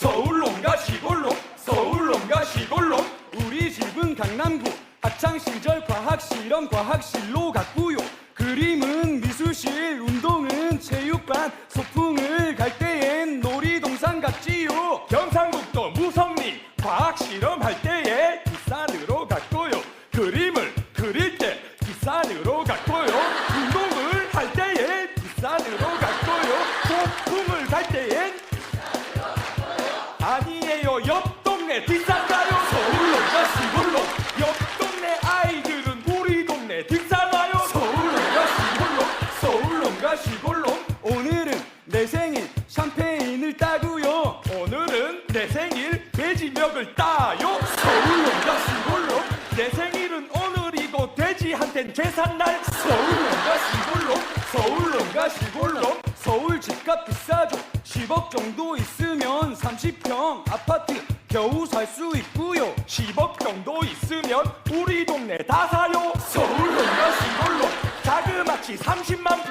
서울놈과 시골놈 서울놈과 시골놈 우리 집은 강남구 학창 시절 과학 실험 과학실로 갔고요. 그림은 미술실 운동은 체육반 소풍을 갈 때엔 놀이동산 갔지요. 경상북도 무성리 과학 실험 할 때에 기산으로 갔고요. 그림을 그릴 때 기산으로 갔고요. 운동을 할 때에 기산으로 갔고요. 소풍 옆 동네 뒷산가요. 서울놈과 시골놈 옆 동네 아이들은 우리 동네 뒷산가요. 서울놈과 시골놈 서울놈과 시골놈 오늘은 내 생일 샴페인을 따고요. 오늘은 내 생일 돼지멱을 따요. 서울놈과 시골놈 내 생일은 오늘이고 돼지한텐 계산날. 서울놈과 시골놈 서울놈과 시골놈 서울 집값 비싸죠. 10억 정도 있으면 30평 아파트 겨우 살 수 있고요. 10억 정도 있으면 우리 동네 다 사요. 서울놈과 시골놈 자그마치 30만